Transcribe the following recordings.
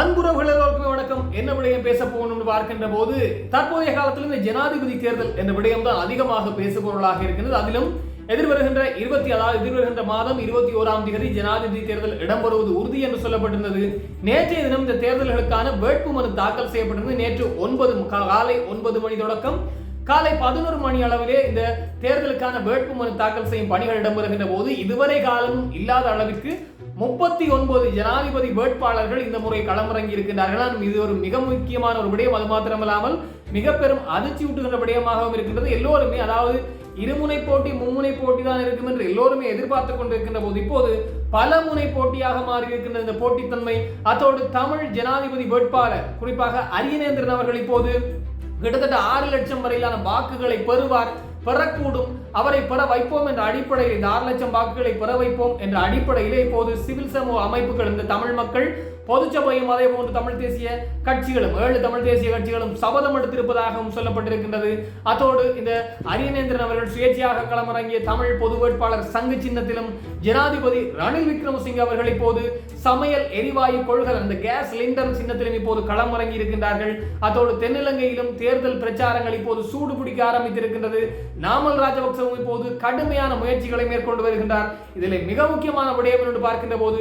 அன்புறவுகள் எல்லோருக்குமே வணக்கம். என்ன விடயம் பேச போகணும்னு பார்க்கின்ற போது தற்போதைய காலத்தில் இந்த ஜனாதிபதி தேர்தல் என்ற விடயம் தான் அதிகமாக பேசுபொருளாக இருக்கின்றது. அதிலும் எதிர்வருகின்ற இருபத்தி அதாவது எதிர்வருகின்ற மாதம் இருபத்தி ஓராம் தேதி ஜனாதிபதி தேர்தல் இடம்பெறுவது உறுதி என்று சொல்லப்பட்டிருந்தது. நேற்றைய தினம் இந்த தேர்தல்களுக்கான வேட்புமனு தாக்கல் செய்யப்பட்டிருந்தது. நேற்று ஒன்பது காலை ஒன்பது மணி தொடக்கம். காலை பதினோரு மணி அளவிலே இந்த தேர்தலுக்கான வேட்புமனு தாக்கல் செய்யும் பணிகள் இடம்பெறுகின்ற போது இதுவரை காலமும் இல்லாத அளவிற்கு முப்பத்தி ஒன்பது ஜனாதிபதி வேட்பாளர்கள் இந்த முறை களமிறங்கி இருக்கின்றார்கள். இது ஒரு மிக முக்கியமான ஒரு விடயம். அது மாத்திரமல்லாமல் மிக பெரும் அதிர்ச்சி ஊட்டுகின்ற விடயமாகவும் இருக்கின்றது. எல்லோருமே அதாவது இருமுனை போட்டி மும்முனை போட்டி தான் இருக்கும் என்று எல்லோருமே எதிர்பார்த்து கொண்டிருக்கின்ற போது இப்போது பல முனை போட்டியாக மாறி இருக்கின்ற இந்த போட்டித்தன்மை அத்தோடு தமிழ் ஜனாதிபதி வேட்பாளர் குறிப்பாக அரியநேந்திரன் அவர்கள் இப்போது கிட்டத்தட்ட ஆறு லட்சம் வரையிலான வாக்குகளை பெறுவார் பெறக்கூடும். அவரை பெற வைப்போம் என்ற அடிப்படையில் இந்த ஆறு லட்சம் வாக்குகளை பெற வைப்போம் என்ற அடிப்படையிலே இப்போது சிவில் சமூக அமைப்புகள் இந்த தமிழ் மக்கள் பொதுச்சபையும் அதே போன்று தமிழ் தேசிய கட்சிகளும் ஏழு தமிழ் தேசிய கட்சிகளும் சபதம் எடுத்திருப்பதாகவும் சொல்லப்பட்டிருக்கின்றது. அதோடு இந்த அரியநேந்திரன் அவர்கள் சுயேட்சையாக களமிறங்கிய தமிழ் பொது வேட்பாளர் சங்கு சின்னத்திலும் ஜனாதிபதி ரணில் விக்ரமசிங்க அவர்கள் இப்போது சமையல் எரிவாயு கொள்கை அந்த கேஸ் சிலிண்டர் சின்னத்திலும் இப்போது களமிறங்கி இருக்கின்றார்கள். அதோடு தென்னிலங்கையிலும் தேர்தல் பிரச்சாரங்கள் இப்போது சூடு பிடிக்க ஆரம்பித்திருக்கின்றது. நாமல் ராஜபக்சவும் இப்போது கடுமையான முயற்சிகளை மேற்கொண்டு வருகின்றார். இதில் மிக முக்கியமான விடயம் என்று பார்க்கின்ற போது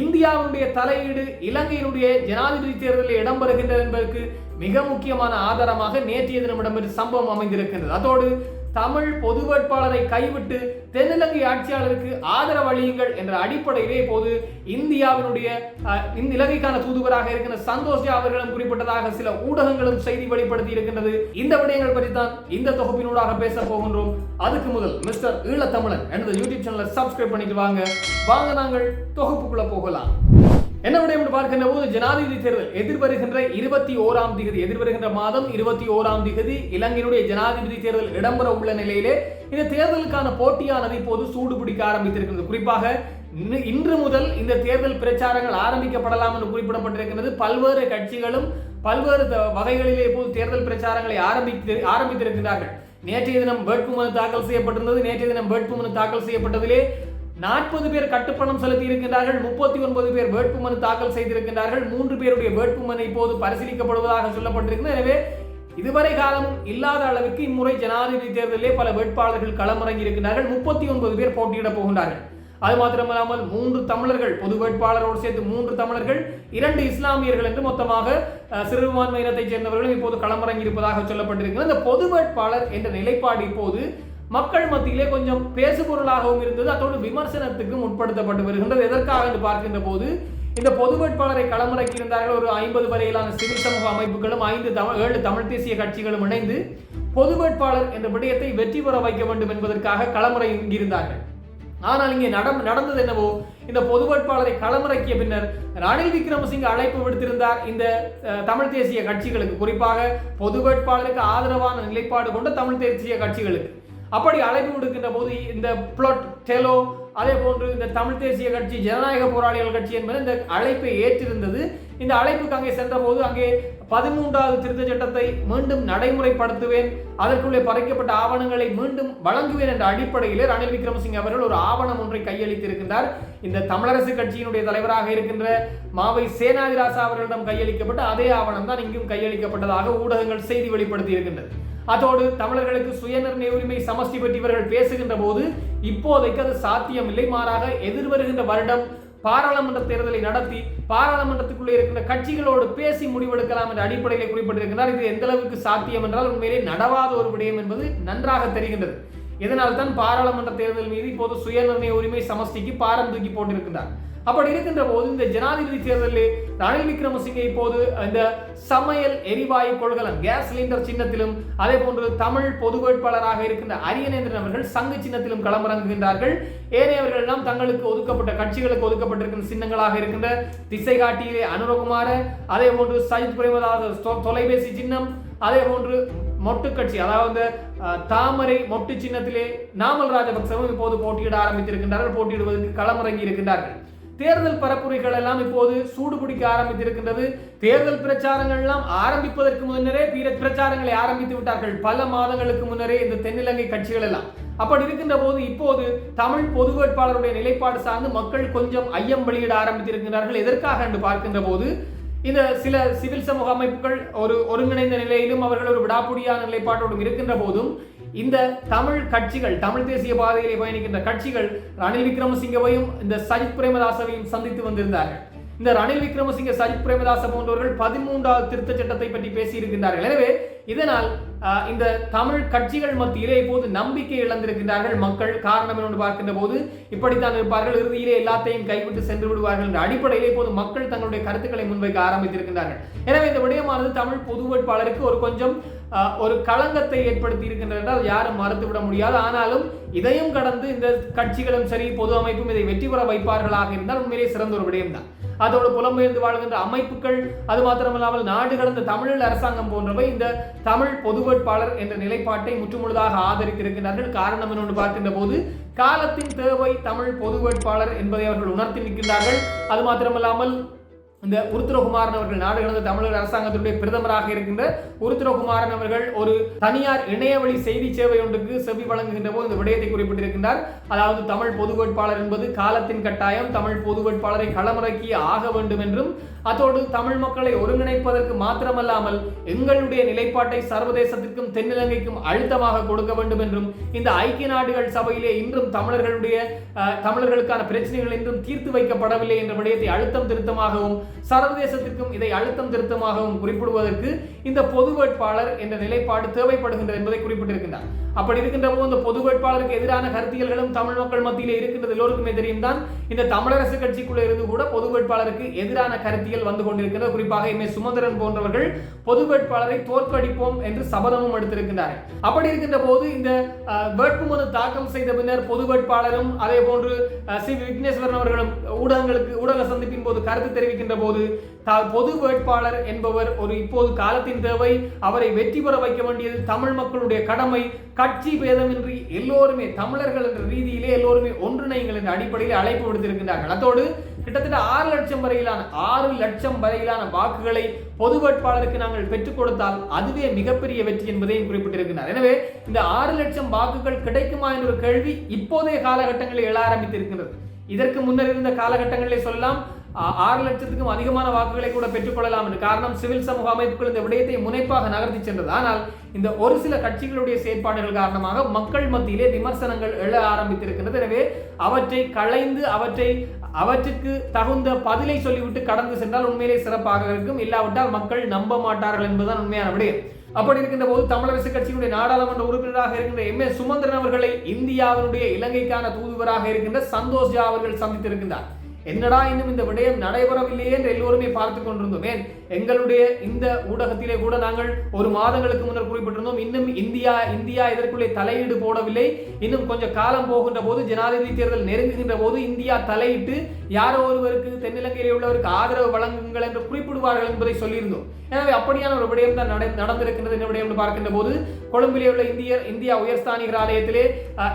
இந்தியாவுடைய தலையீடு இலங்கையினுடைய ஜனாதிபதி தேர்தலில் இடம்பெறுகின்றது என்பதற்கு மிக முக்கியமான ஆதாரமாக நேற்றைய தினம் இடம்பெற்ற சம்பவம் அமைந்திருக்கின்றது. அதோடு தமிழ் பொது வேட்பாளரை கைவிட்டு தென்னிலங்கை ஆட்சியாளருக்கு ஆதரவு அளியுங்கள் என்ற அடிப்படையிலே இப்போது இந்தியாவினுடைய அஹ், இந்த இலங்கைக்கான தூதுவராக இருக்கிற சந்தோஷ் ஜா அவர்களும் குறிப்பிட்டதாக சில ஊடகங்களும் செய்தி வெளிப்படுத்தி இருக்கின்றது. இந்த விடயங்கள் பற்றி தான் இந்த தொகுப்பினூடாக பேச போகின்றோம். அதுக்கு முதல் மிஸ்டர் ஈழத்தமிழன் எனது யூடியூப் சேனலை சப்ஸ்கிரைப் பண்ணிட்டு வாங்க. வாங்க நாங்கள் தொகுப்புக்குள்ள போகலாம். என்ன விடயம் என்று பார்க்கின்ற போது ஜனாதிபதி தேர்தல் எதிர்வருகின்ற இருபத்தி ஓராம் திகதி எதிர்வருகின்ற மாதம் இருபத்தி ஓராம் திகதி இலங்கையினுடைய ஜனாதிபதி தேர்தல் இடம்பெற உள்ள நிலையிலே இந்த தேர்தலுக்கான போட்டியானது இப்போது சூடு பிடிக்க ஆரம்பித்திருக்கிறது. குறிப்பாக இன்று- இன்று முதல் இந்த தேர்தல் பிரச்சாரங்கள் ஆரம்பிக்கப்படலாம் என்று குறிப்பிடப்பட்டிருக்கிறது பல்வேறு கட்சிகளும் பல்வேறு வகைகளிலே இப்போது தேர்தல் பிரச்சாரங்களை ஆரம்பித்து ஆரம்பித்திருக்கிறார்கள் நேற்றைய தினம் வேட்புமனு தாக்கல் செய்யப்பட்டிருந்தது. நேற்றைய தினம் வேட்புமனு தாக்கல் செய்யப்பட்டதிலே நாற்பது பேர் கட்டுப்பணம் செலுத்தி இருக்கின்றார்கள் முப்பத்தி ஒன்பது பேர் வேட்புமனு தாக்கல் செய்திருக்கின்றார்கள் மூன்று பேருடைய வேட்புமனு இப்போது பரிசீலிக்கப்படுவதாக சொல்லப்பட்டிருக்கிறது. எனவே இதுவரை காலம் இல்லாத அளவுக்கு இம்முறை ஜனாதிபதி தேர்தலிலே பல வேட்பாளர்கள் களமிறங்கி இருக்கின்றார்கள் முப்பத்தி ஒன்பது பேர் போட்டியிட போகின்றார்கள். அது மாத்திரமல்லாமல் மூன்று தமிழர்கள் பொது வேட்பாளரோடு சேர்த்து மூன்று தமிழர்கள் இரண்டு இஸ்லாமியர்கள் என்று மொத்தமாக சிறுபான்மையினத்தைச் சேர்ந்தவர்களும் இப்போது களமிறங்கி இருப்பதாக சொல்லப்பட்டிருக்கிறது. இந்த பொது வேட்பாளர் என்ற நிலைப்பாடு இப்போது மக்கள் மத்தியிலே கொஞ்சம் பேசுபொருளாகவும் இருந்தது. அதோடு விமர்சனத்துக்கும் உட்படுத்தப்பட்டு வருகின்றது. எதற்காக என்று பார்க்கின்ற போது இந்த பொது வேட்பாளரை களமிறக்கி இருந்தார்கள் ஒரு ஐம்பது வரையிலான சிவில் சமூக அமைப்புகளும் ஐந்து தமிழ் ஏழு தமிழ் தேசிய கட்சிகளும் இணைந்து பொது வேட்பாளர் என்ற விடயத்தை வெற்றி பெற வைக்க வேண்டும் என்பதற்காக களமிறங்கியிருந்தார்கள். ஆனால் இங்கே நடம் நடந்தது என்னவோ இந்த பொது வேட்பாளரை களமிறக்கிய பின்னர் ரணில் விக்ரமசிங்க அழைப்பு விடுத்திருந்தார். இந்த தமிழ் தேசிய கட்சிகளுக்கு. குறிப்பாக பொது வேட்பாளருக்கு ஆதரவான நிலைப்பாடு கொண்ட தமிழ் தேசிய கட்சிகளுக்கு. அப்படி அழைப்பு விடுக்கின்ற போது இந்த பிளாட் டெலோ அதே போன்று இந்த தமிழ் தேசிய கட்சி ஜனநாயக போராளிகள் கட்சி என்பது இந்த அழைப்பை ஏற்றிருந்தது. இந்த அழைப்புக்கு அங்கே சென்றபோது அங்கே பதிமூன்றாவது திருத்த சட்டத்தை மீண்டும் நடைமுறைப்படுத்துவேன் அதற்குள்ளே பறைக்கப்பட்ட ஆவணங்களை மீண்டும் வழங்குவேன் என்ற அடிப்படையிலே ரணில் விக்ரமசிங்க அவர்கள் ஒரு ஆவணம் ஒன்றை கையளித்திருக்கின்றார். இந்த தமிழரசு கட்சியினுடைய தலைவராக இருக்கின்ற மாவை சேனாதிராசா அவர்களிடம் கையளிக்கப்பட்ட அதே ஆவணம் தான் இங்கும் கையளிக்கப்பட்டதாக ஊடகங்கள் செய்தி வெளிப்படுத்தி இருக்கின்றது அதோடு தமிழர்களுக்கு சுயநிர்ணய உரிமை சமஷ்டி பற்றி இவர்கள் பேசுகின்ற போது இப்போதைக்கு அது சாத்தியமில்லை. மாறாக எதிர்வருகின்ற வருடம் பாராளுமன்ற தேர்தலை நடத்தி பாராளுமன்றத்துக்குள்ளே இருக்கின்ற கட்சிகளோடு பேசி முடிவெடுக்கலாம் என்ற அடிப்படையில் குறிப்பிட்டிருக்கிறார். இது எந்த அளவுக்கு சாத்தியம் என்றால் உண்மையிலே நடவாத ஒரு விடயம் என்பது நன்றாக தெரிகின்றது. இதனால்தான் பாராளுமன்ற தேர்தல் மீது இப்போது சுயநிர்ணய உரிமை சமஷ்டிக்கு பாரம் தூக்கி போட்டிருக்கின்றார். அப்படி இருக்கின்ற போது இந்த ஜனாதிபதி தேர்தலில் ரணில் விக்ரமசிங்கே இப்போது இந்த சமையல் எரிவாயு கொள்கலன் கேஸ் சிலிண்டர் சின்னத்திலும் அதே போன்று தமிழ் பொது வேட்பாளராக இருக்கின்ற அரியநேந்திரன் அவர்கள் சங்கு சின்னத்திலும் களமிறங்குகின்றார்கள். ஏனையவர்கள் எல்லாம் தங்களுக்கு ஒதுக்கப்பட்ட கட்சிகளுக்கு ஒதுக்கப்பட்டிருக்கின்ற சின்னங்களாக இருக்கின்ற திசைகாட்டியிலே அனுரகுமார அதே போன்று சஜித் பிரேமதாஸ் தொலைபேசி சின்னம் அதே போன்று மொட்டு கட்சி அதாவது தாமரை மொட்டு சின்னத்திலே நாமல் ராஜபக்சவும் இப்போது போட்டியிட ஆரம்பித்திருக்கின்றார்கள் போட்டியிடுவதற்கு களமிறங்கி இருக்கின்றார்கள். தேர்தல் பரப்புரைகள் எல்லாம் இப்போது சூடு பிடிக்க ஆரம்பித்திருக்கின்றது. தேர்தல் பிரச்சாரங்கள் எல்லாம் ஆரம்பிப்பதற்கு முன்னரே பிற பிரச்சாரங்களை ஆரம்பித்து விட்டார்கள். பல மாதங்களுக்கு முன்னரே இந்த தென்னிலங்கை கட்சிகள் எல்லாம். அப்படி இருக்கின்ற போது இப்போது தமிழ் பொது வேட்பாளருடைய நிலைப்பாடு சார்ந்து மக்கள் கொஞ்சம் ஐயம் வெளியிட ஆரம்பித்திருக்கிறார்கள் எதற்காக என்று பார்க்கின்ற போது இந்த சில சிவில் சமூக அமைப்புகள் ஒரு ஒருங்கிணைந்த நிலையிலும் அவர்கள் ஒரு விடாப்புடியான நிலைப்பாட்டோடும் இருக்கின்ற போதும் இந்த தமிழ் கட்சிகள் தமிழ் தேசிய பாதையிலே பயணிக்கின்ற கட்சிகள் ரணில் விக்ரமசிங்கவையும் இந்த சஜித் பிரேமதாசவையும் சந்தித்து வந்திருந்தார்கள். இந்த ரணில் விக்ரமசிங்க சஜித் பிரேமதாச போன்றவர்கள் பதிமூன்றாவது திருத்த சட்டத்தை பற்றி பேசியிருக்கின்றார்கள். எனவே இதனால் இந்த தமிழ் கட்சிகள் மத்தியிலே இப்போது நம்பிக்கை இழந்திருக்கின்றார்கள். மக்கள் காரணம் என்று பார்க்கின்ற போது இப்படித்தான் இருப்பார்கள். இறுதியிலே எல்லாத்தையும் கைவிட்டு சென்று விடுவார்கள் என்ற அடிப்படையிலே இப்போது மக்கள் தங்களுடைய கருத்துக்களை முன்வைக்க ஆரம்பித்திருக்கின்றார்கள். எனவே இந்த விடயமானது தமிழ் பொது வேட்பாளருக்கு ஒரு கொஞ்சம் ஆஹ், ஒரு களங்கத்தை ஏற்படுத்தி இருக்கின்றால் யாரும் மறுத்துவிட முடியாது. ஆனாலும் இதையும் கடந்து இந்த கட்சிகளும் சரி பொது அமைப்பும் இதை வெற்றி பெற வைப்பார்களாக இருந்தால் உண்மையிலே சிறந்த ஒரு விடயம்தான். அதோடு புலம்பெயர்ந்து வாழ்கின்ற அமைப்புகள் அது மாத்திரமல்லாமல் நாடு கடந்த தமிழ் அரசாங்கம் போன்றவை இந்த தமிழ் பொது வேட்பாளர் என்ற நிலைப்பாட்டை முற்றுமுழுதாக ஆதரித்திருக்கிறார்கள் காரணம் என்று பார்க்கின்ற போது காலத்தின் தேவை தமிழ் பொது வேட்பாளர் என்பதை அவர்கள் உணர்த்தி நிற்கின்றார்கள். அது மாத்திரமல்லாமல் இந்த உருத்திரகுமாரன் அவர்கள் நாடு கடந்த தமிழக அரசாங்கத்தினுடைய பிரதமராக இருக்கின்ற உருத்திரகுமாரன் அவர்கள் ஒரு தனியார் இணையவழி செய்தி சேவை ஒன்றுக்கு செவி வழங்குகின்ற போது இந்த விடயத்தை குறிப்பிட்டிருக்கின்றார். அதாவது தமிழ் பொது வேட்பாளர் என்பது காலத்தின் கட்டாயம் தமிழ் பொது வேட்பாளரை களமிறக்கி ஆக வேண்டும் என்றும் அதோடு தமிழ் மக்களை ஒருங்கிணைப்பதற்கு மாத்திரமல்லாமல் எங்களுடைய நிலைப்பாட்டை சர்வதேசத்திற்கும் தென்னிலங்கைக்கும் அழுத்தமாக கொடுக்க வேண்டும் என்றும் இந்த ஐக்கிய நாடுகள் சபையிலே இன்றும் தமிழர்களுடைய தமிழர்களுக்கான பிரச்சனைகள் இன்றும் தீர்த்து வைக்கப்படவில்லை என்ற விடயத்தை அழுத்தம் திருத்தமாகவும் சர்வதேசத்திற்கும் இதை அழுத்தம் திருத்தமாகவும் குறிப்பிடுவதற்கு இந்த பொது வேட்பாளர் என்ற நிலைப்பாடு தேவைப்படுகின்றது என்பதை குறிப்பிட்டிருக்கின்றார். அப்படி இருக்கின்ற போது இந்த பொது வேட்பாளருக்கு எதிரான கருத்தியல்களும் தமிழ் மக்கள் மத்தியிலே இருக்கின்றது எல்லோருக்குமே தெரியும் தான் இந்த தமிழரசு கட்சிக்குள்ள இருந்து கூட பொது வேட்பாளருக்கு எதிரான கருத்தியல் வந்து கொண்டிருக்கிறது குறிப்பாக எம். ஏ. சுமந்திரன் போன்றவர்கள் பொது வேட்பாளரை தோற்கடிப்போம் என்று சபதமும் எடுத்திருக்கின்றார்கள். அப்படி இருக்கின்ற போது இந்த வேட்புமனு தாக்கல் செய்த பின்னர் பொது வேட்பாளரும் அதே போன்று சி. விக்னேஸ்வரன் அவர்களும் ஊடகங்களுக்கு ஊடக சந்திப்பின் போது கருத்து தெரிவிக்கின்ற போது பொது வேட்பாளர் என்பவர் ஒரு இப்போது காலத்தின் தேவை அவரை வெற்றி பெற வைக்க வேண்டியது தமிழ் மக்களுடைய கடமை கட்சி பேதமின்றி எல்லோருமே தமிழர்கள் என்ற ரீதியிலே எல்லோருமே ஒன்றிணைங்கள் என்ற அடிப்படையில் அழைப்பு விடுத்திருக்கின்றார்கள். அதோடு கிட்டத்தட்ட ஆறு லட்சம் வரையிலான ஆறு லட்சம் வரையிலான வாக்குகளை பொது வேட்பாளருக்கு நாங்கள் பெற்றுக் கொடுத்தால் அதுவே மிகப்பெரிய வெற்றி என்பதையும் குறிப்பிட்டிருக்கிறார் எனவே இந்த ஆறு லட்சம் வாக்குகள் கிடைக்குமா என்ற கேள்வி இப்போதைய காலகட்டங்களில் எழ ஆரம்பித்திருக்கிறது இதற்கு முன்னர் இருந்த காலகட்டங்களிலே சொல்லலாம் ஆறு லட்சத்துக்கும் அதிகமான வாக்குகளை கூட பெற்றுக்கொள்ளலாம் என்று காரணம் சிவில் சமூக அமைப்புகள் இந்த விடயத்தை முனைப்பாக நகர்த்தி சென்றது. ஆனால் இந்த ஒரு சில கட்சிகளுடைய செயற்பாடுகள் காரணமாக மக்கள் மத்தியிலே விமர்சனங்கள் எழ ஆரம்பித்திருக்கிறது எனவே அவற்றை களைந்து அவற்றை அவற்றுக்கு தகுந்த பதிலை சொல்லிவிட்டு கடந்து சென்றால் உண்மையிலே சிறப்பாக இருக்கும். இல்லாவிட்டால் மக்கள் நம்ப மாட்டார்கள் என்பதுதான் உண்மையான விடயம். அப்படி இருக்கின்ற போது தமிழரசு கட்சியினுடைய நாடாளுமன்ற உறுப்பினராக இருக்கின்ற எம். ஏ சுமந்திரன் அவர்களை இந்தியாவினுடைய இலங்கைக்கான தூதுவராக இருக்கின்ற சந்தோஷ் ஜா அவர்கள் சந்தித்திருக்கின்றார். என்னடா இன்னும் இந்த விடயம் நடைபெறவில்லையே என்று எல்லோருமே பார்த்து கொண்டிருந்தோம். ஏன்? எங்களுடைய இந்த ஊடகத்திலே கூட நாங்கள் ஒரு மாதங்களுக்கு முன்னர் குறிப்பிட்டிருந்தோம் இன்னும் இந்தியா இந்தியா இதற்குள்ளே தலையீடு போடவில்லை. இன்னும் கொஞ்சம் காலம் போகின்ற போது ஜனாதிபதி தேர்தல் நெருங்குகின்ற போது இந்தியா தலையிட்டு யாரோ ஒருவருக்கு தென்னிலங்கையில் உள்ளவருக்கு ஆதரவு வழங்குங்கள் என்று குறிப்பிடுவார்கள் என்பதை சொல்லியிருந்தோம். எனவே அப்படியான ஒரு விடயம் தான் நட- நடந்திருக்கின்றது என்ன விடயம் பார்க்கின்ற போது கொழும்பிலே உள்ள இந்திய இந்தியா உயர்ஸ்தானிகர் ஆலயத்திலே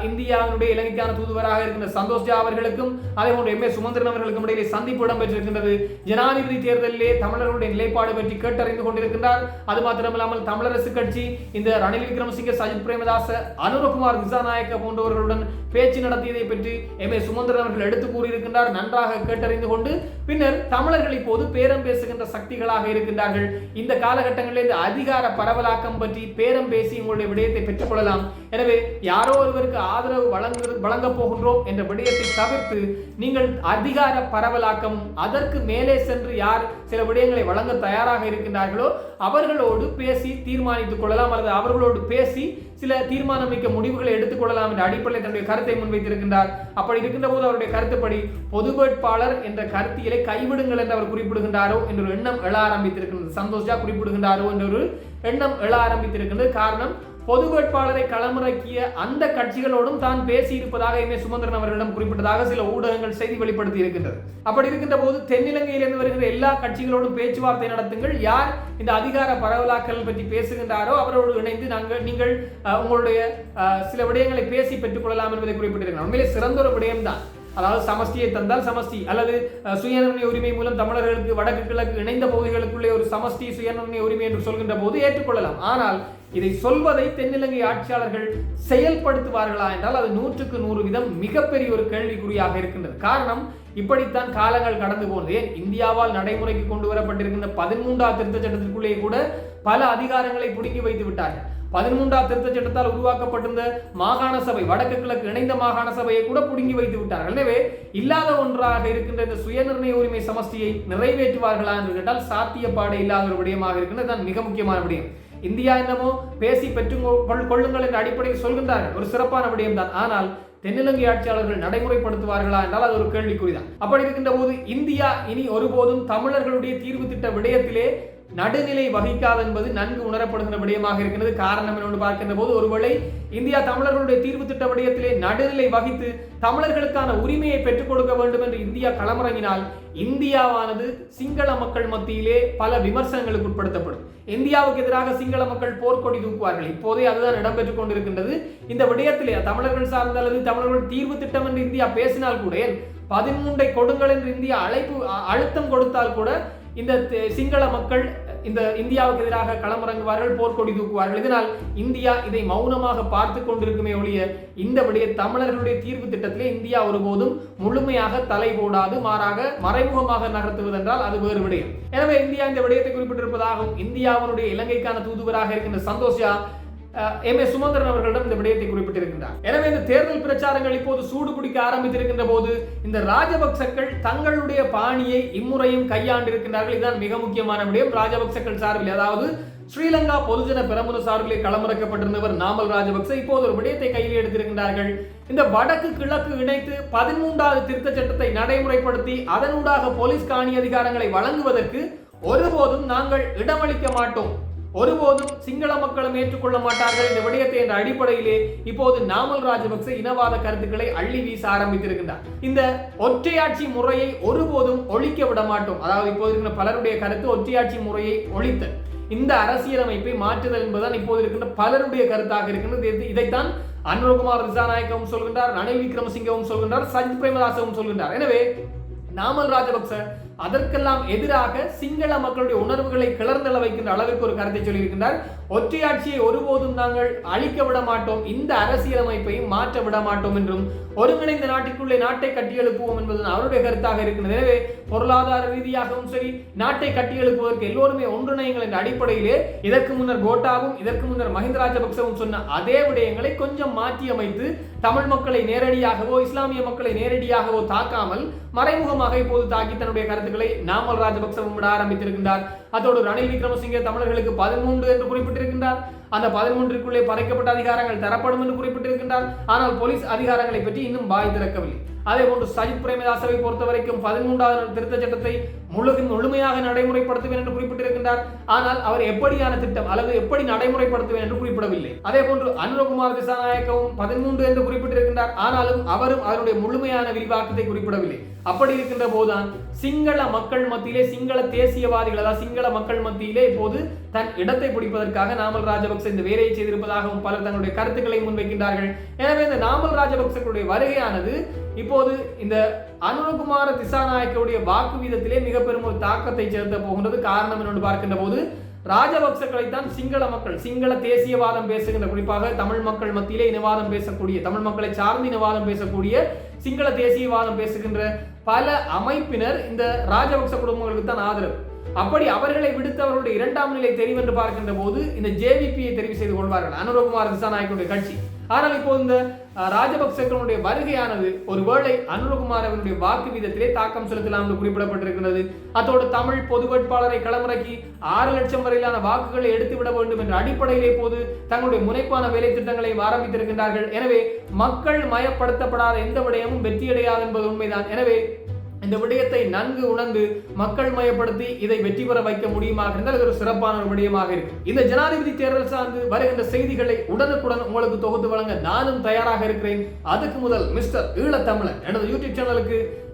இந்தியாவினுடைய இலங்கைக்கான தூதுவராக இருக்கின்ற சந்தோஷ் ஜா அவர்களுக்கும் அதே போன்று எம் ஏ சுமந்திரன் அவர்களுக்கும் இடையிலே சந்திப்பு இடம்பெற்றிருக்கின்றது. ஜனாதிபதி தேர்தலிலே தமிழர்களுடைய நிலைப்பாடு பற்றி கேட்டறிந்து கொண்டிருக்கின்றார். அது மாத்திரமில்லாமல் தமிழரசு கட்சி இந்த ரணில் விக்ரமசிங்க சஜித் பிரேமதாச அனுரகுமார் திசாநாயக்க போன்றவர்களுடன் பேச்சு நடத்தியதை பற்றி எம். ஏ. சுமந்திரன் அவர்கள் எடுத்து கூறியிருக்கின்றார். நன்றாக கேட்டறிந்து கொண்டு பின்னர் தமிழர்கள் இப்போது பேரம் பேசுகின்ற சக்திகளாக இருக்கின்றார்கள். இந்த காலகட்டங்களில் இந்த அதிகார பரவலாக்கம் பற்றி பேரம் பேசி உங்களுடைய விடயத்தை பெற்றுக்கொள்ளலாம் எனவே யாரோ ஒருவருக்கு ஆதரவு வழங்கு வழங்க போகின்றோம் என்ற விடயத்தை தவிர்த்து நீங்கள் அதிகார பரவலாக்கம் அதற்கு மேலே சென்று யார் சில விடயங்களை வழங்க தயாராக இருக்கின்றார்களோ அவர்களோடு பேசி தீர்மானித்துக் கொள்ளலாம் அல்லது அவர்களோடு பேசி சில தீர்மானமிக்க முடிவுகளை எடுத்துக்கொள்ளலாம் என்ற அடிப்படையில் தன்னுடைய கருத்தை முன்வைத்திருக்கின்றார். அப்படி இருக்கின்ற போது அவருடைய கருத்துப்படி பொது வேட்பாளர் என்ற கருத்தியலை கைவிடுங்கள் என்று அவர் குறிப்பிடுகின்றாரோ என்ற ஒரு எண்ணம் எழ ஆரம்பித்திருக்கின்றது. சந்தோஷா குறிப்பிடுகின்றாரோ என்ற ஒரு எண்ணம் எழ ஆரம்பித்திருக்கின்றது. காரணம் பொது வேட்பாளரை களமிறக்கிய அந்த கட்சிகளோடும் தான் பேசி இருப்பதாக எம் ஏ சுமந்திரன் அவர்களிடம் குறிப்பிட்டதாக சில ஊடகங்கள் செய்தி வெளிப்படுத்தி இருக்கின்றது. அப்படி இருக்கின்ற போது தென்னிலங்கையிலிருந்து வருகிற எல்லா கட்சிகளோடும் பேச்சுவார்த்தை நடத்துங்கள். யார் இந்த அதிகார பரவலாக்கல் பற்றி பேசுகின்றாரோ அவரோடு இணைந்து நாங்கள் நீங்கள் உங்களுடைய சில விடயங்களை பேசி பெற்றுக்கொள்ளலாம் என்பதை குறிப்பிட்டிருக்கிறோம் உண்மையிலே சிறந்த ஒரு விடயம்தான். அதாவது சமஷ்டியை தந்தால் சமஷ்டி. அல்லது சுயநிர்ணய உரிமை மூலம் தமிழர்களுக்கு வடக்கு கிழக்கு இணைந்த பகுதிகளுக்குள்ளே ஒரு சமஷ்டி சுயநிர்ணய உரிமை என்று சொல்கின்ற போது ஏற்றுக்கொள்ளலாம். ஆனால் இதை சொல்வதை தென்னிலங்கை ஆட்சியாளர்கள் செயல்படுத்துவார்களா என்றால் அது நூற்றுக்கு நூறு வீதம் மிகப்பெரிய ஒரு கேள்விக்குறியாக இருக்கின்றது. காரணம் இப்படித்தான் காலங்கள் கடந்து போனது. இந்தியாவால் நடைமுறைக்கு கொண்டு வரப்பட்டிருக்கின்ற பதிமூன்றாம் திருத்த சட்டத்திற்குள்ளே கூட பல அதிகாரங்களை பிடுங்கி வைத்து விட்டார்கள். பதிமூன்றாம் திருத்த சட்டத்தால் உருவாக்கப்பட்டிருந்த மாகாண சபை வடக்கு கிழக்கு இணைந்த மாகாண சபையை கூட புடுங்கி வைத்து விட்டார்கள். எனவே இல்லாத ஒன்றாக இருக்கின்ற இந்த சுயநிர்ணய உரிமை சமஷ்டியை நிறைவேற்றுவார்களா என்று கேட்டால் சாத்தியப்பாடு இல்லாத ஒரு விடயமாக இருக்கின்றது. தான் மிக முக்கியமான விடயம். இந்தியா என்னமோ பேசி பெற்று கொள்ளுங்கள் என்ற அடிப்படையில் சொல்கின்றார்கள். ஒரு சிறப்பான விடயம் தான் ஆனால் தென்னிலங்கை ஆட்சியாளர்கள் நடைமுறைப்படுத்துவார்களா என்றால் அது ஒரு கேள்விக்குறிதான். அப்படி இருக்கின்ற போது இந்தியா இனி ஒருபோதும் தமிழர்களுடைய தீர்வு திட்ட விடயத்திலே நடுநிலை வகிக்காது என்பது நன்கு உணரப்படுகின்ற விடயமாக இருக்கிறது காரணம் என்று பார்க்கின்ற போது ஒருவேளை இந்தியா தமிழர்களுடைய தீர்வு திட்ட விடயத்திலே நடுநிலை வகித்து தமிழர்களுக்கான உரிமையை பெற்றுக் கொடுக்க வேண்டும் என்று இந்தியா களமிறங்கினால் இந்தியாவானது சிங்கள மக்கள் மத்தியிலே பல விமர்சனங்களுக்கு உட்படுத்தப்படும். இந்தியாவுக்கு எதிராக சிங்கள மக்கள் போர்க்கொடி தூக்குவார்கள். இப்போதே அதுதான் இடம்பெற்றுக் கொண்டிருக்கின்றது. இந்த விடயத்திலே தமிழர்கள் சார்ந்த அல்லது தமிழர்கள் தீர்வு திட்டம் என்று இந்தியா பேசினால் கூட பதிமூன்றை கொடுங்கள் என்று இந்தியா அழைப்பு அழுத்தம் கொடுத்தால் கூட இந்த சிங்கள மக்கள் இந்த இந்தியாவுக்கு எதிராக களமிறங்குவார்கள் போர்க்கொடி தூக்குவார்கள். இதனால் இந்தியா இதை மௌனமாக பார்த்து கொண்டிருக்குமே ஒழிய இந்த விடைய தமிழர்களுடைய தீர்வு திட்டத்திலே இந்தியா ஒருபோதும் முழுமையாக தலை போடாது மாறாக மறைமுகமாக நகர்த்துவதென்றால் அது வேறு விடயம். எனவே இந்தியா இந்த விடயத்தை குறிப்பிட்டிருப்பதாகவும் இந்தியாவினுடைய இலங்கைக்கான தூதுவராக இருக்கின்ற சந்தோஷா எம் ஏ சுமந்திரன் அவர்களிடம் இந்த விடயத்தை குறிப்பிட்டிருக்கின்றார். எனவே இந்த தேர்தல் பிரச்சாரங்கள் இப்போது சூடு பிடிக்க ஆரம்பித்திருக்கின்ற போது இந்த ராஜபக்சக்கள் தங்களுடைய பாணியை இம்முறையும் கையாண்டிருக்கின்றார்கள். இதுதான் மிக முக்கியமான விடயம். ராஜபக்சக்கள் சார்பில் அதாவது ஸ்ரீலங்கா பொதுஜன பெரமுன சார்பிலே களமிறக்கப்பட்டிருந்தவர் நாமல் ராஜபக்ச இப்போது ஒரு விடயத்தை கையில் எடுத்திருக்கின்றார்கள். இந்த வடக்கு கிழக்கு இணைத்து பதிமூன்றாவது திருத்த சட்டத்தை நடைமுறைப்படுத்தி அதனூடாக போலீஸ் காணி அதிகாரங்களை வழங்குவதற்கு ஒருபோதும் நாங்கள் இடமளிக்க மாட்டோம். ஒருபோதும் சிங்கள மக்களும் ஏற்றுக்கொள்ள மாட்டார்கள் இந்த விடயத்தை என்ற அடிப்படையிலே இப்போது நாமல் ராஜபக்ச இனவாத கருத்துக்களை அள்ளி வீச ஆரம்பித்திருக்கின்றார். இந்த ஒற்றையாட்சி முறையை ஒருபோதும் ஒழிக்க விட மாட்டோம். அதாவது இப்போது இருக்கிற பலருடைய கருத்து ஒற்றையாட்சி முறையை ஒழித்த இந்த அரசியலமைப்பை மாற்றுதல் என்பதுதான் இப்போது இருக்கின்ற பலருடைய கருத்தாக இருக்கின்றது. இதைத்தான் அனுரகுமார் திசாநாயக்கவும் சொல்கின்றார் ரணில் விக்ரமசிங்கவும் சொல்கின்றார் சஜித் பிரேமதாசவும் சொல்கின்றார். எனவே நாமல் ராஜபக்ச அதற்கெல்லாம் எதிராக சிங்கள மக்களுடைய உணர்வுகளை கிளர்ந்தள வைக்கின்ற அளவிற்கு ஒரு கருத்தை சொல்லியிருக்கின்றார். ஒற்றையாட்சியை ஒருபோதும் நாங்கள் அழிக்க விட மாட்டோம் இந்த அரசியலமைப்பையும் மாற்ற விட மாட்டோம் என்றும் ஒருங்கிணைந்த நாட்டிற்குள்ளே நாட்டை கட்டியெழுப்புவோம் என்பது அவருடைய கருத்தாக இருக்கிறது. எனவே பொருளாதார ரீதியாகவும் சரி நாட்டை கட்டியெழுப்புவதற்கு எல்லோருமே ஒன்றிணையுங்கள் என்ற அடிப்படையிலே இதற்கு முன்னர் கோட்டாவும் இதற்கு முன்னர் மஹிந்த ராஜபக்சவும் சொன்ன அதே விடயங்களை கொஞ்சம் மாற்றி அமைத்து தமிழ் மக்களை நேரடியாகவோ இஸ்லாமிய மக்களை நேரடியாகவோ தாக்காமல் மறைமுகமாக இப்போது தாக்கி தன்னுடைய கருத்துக்களை நாமல் ராஜபக்சவும் விட ஆரம்பித்திருக்கின்றார். அதோடு ரணில் விக்ரமசிங்கே தமிழர்களுக்கு பதிமூன்று என்று குறிப்பிட்டிருக்கின்றார். அந்த பதிமூன்றுக்குள்ளே பறைக்கப்பட்ட அதிகாரங்கள் தரப்படும் என்று குறிப்பிட்டிருக்கின்றார். ஆனால் போலீஸ் அதிகாரங்களை பற்றி இன்னும் வாய் திறக்கவில்லை. அதே போன்று சஜித் பிரேமதாசவை பொறுத்த வரைக்கும் பதிமூன்றாவது திருத்த சட்டத்தை முழு முழுமையாக நடைமுறைப்படுத்துவேன் என்று குறிப்பிட்டிருக்கின்றார். ஆனால் அவர் எப்படியான திட்டம் அல்லது எப்படி நடைமுறைப்படுத்துவேன் என்று குறிப்பிடவில்லை. அதே போன்று அனுரகுமார் திசாநாயக்கவும் பதிமூன்று என்று குறிப்பிட்டிருக்கின்றார். ஆனாலும் அவரும் அதனுடைய முழுமையான விரிவாக்கத்தை குறிப்பிடவில்லை. அப்படி இருக்கின்ற போதுதான் சிங்கள மக்கள் மத்தியிலே சிங்கள தேசியவாதிகள் அதாவது சிங்கள மக்கள் மத்தியிலே இப்போது தன் இடத்தை பிடிப்பதற்காக நாமல் ராஜபக்ச இந்த வேலையை செய்திருப்பதாகவும் பலர் தங்களுடைய கருத்துக்களை முன்வைக்கின்றார்கள். எனவே இந்த நாமல் ராஜபக்சர்களுடைய வருகையானது இப்போது இந்த அனுரகுமார திசாநாயக்கருடைய வாக்கு வீதத்திலே மிக பெரும் ஒரு தாக்கத்தை செலுத்த போகின்றது. காரணம் என்று பார்க்கின்ற போது ராஜபக்சக்களைத்தான் சிங்கள மக்கள் சிங்கள தேசியவாதம் பேசுகின்ற குறிப்பாக தமிழ் மக்கள் மத்தியிலே இனவாதம் பேசக்கூடிய தமிழ் மக்களை சார்ந்து இனவாதம் பேசக்கூடிய சிங்கள தேசியவாதம் பேசுகின்ற பல அமைப்பினர் இந்த ராஜபக்ச குடும்பங்களுக்கு தான் ஆதரவு. அப்படி அவர்களை விடுத்து அவர்களுடைய இரண்டாம் நிலை தெரிவென்று பார்க்கின்ற போது இந்த ஜேவிபியை தெரிவு செய்து கொள்வார்கள். அனுரகுமார் திசாநாயக்கனுடைய கட்சி. ஆனால் இப்போது இந்த அஹ், ராஜபக்சர்களுடைய வருகையானது ஒருவேளை அனுரகுமார் அவருடைய வாக்கு வீதத்திலே தாக்கம் செலுத்தலாம் என்று குறிப்பிடப்பட்டிருக்கிறது. அத்தோடு தமிழ் பொது வேட்பாளரை களமிறக்கி ஆறு லட்சம் வரையிலான வாக்குகளை எடுத்து விட வேண்டும் என்ற அடிப்படையிலே போது தங்களுடைய முனைப்பான வேலை திட்டங்களை ஆரம்பித்திருக்கின்றார்கள். எனவே மக்கள் மயப்படுத்தப்படாத எந்த விடயமும் வெற்றியடையாது என்பது உண்மைதான். எனவே இந்த விடயத்தை நன்கு உணர்ந்து மக்கள் மயப்படுத்தி இதை வெற்றி பெற வைக்க முடியுமா? என்றால் இது ஒரு சிறப்பான ஒரு விடயமாக இருக்கு. இந்த ஜனாதிபதி தேர்தல் சார்ந்து வருகின்ற செய்திகளை உடனுக்குடன் உங்களுக்கு தொகுத்து வழங்க நானும் தயாராக இருக்கிறேன். அதுக்கு முதல் மிஸ்டர் ஈழத்தமிழன் எனது யூடியூப் சேனலுக்கு